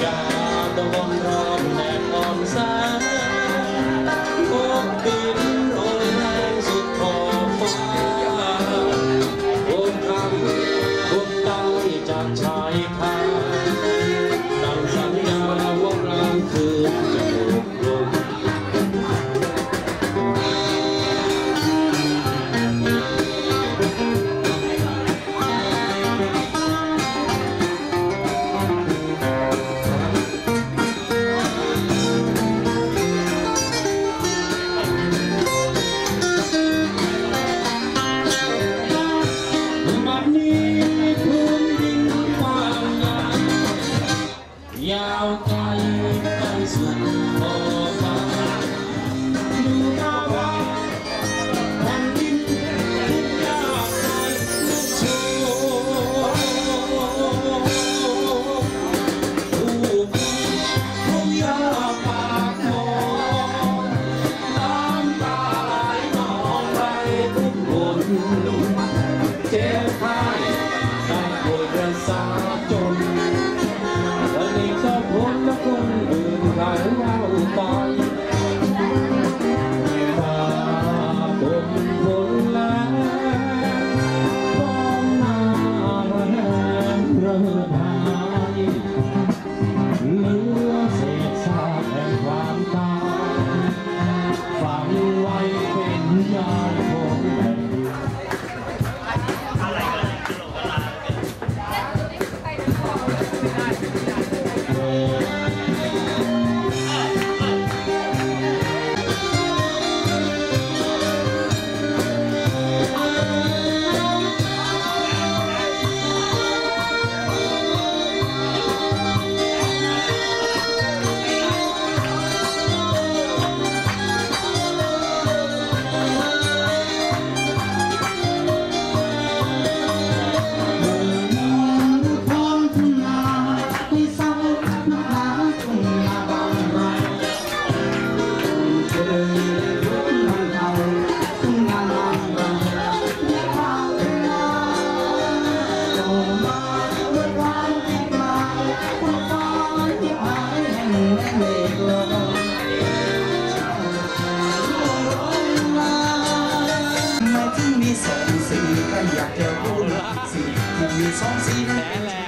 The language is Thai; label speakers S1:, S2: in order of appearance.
S1: Yeah. Yeah. ที่สอง
S2: สี่
S1: ก็
S3: อยากจะพูดสิ่งที่มีสอ
S4: งสี่นั้นเป็น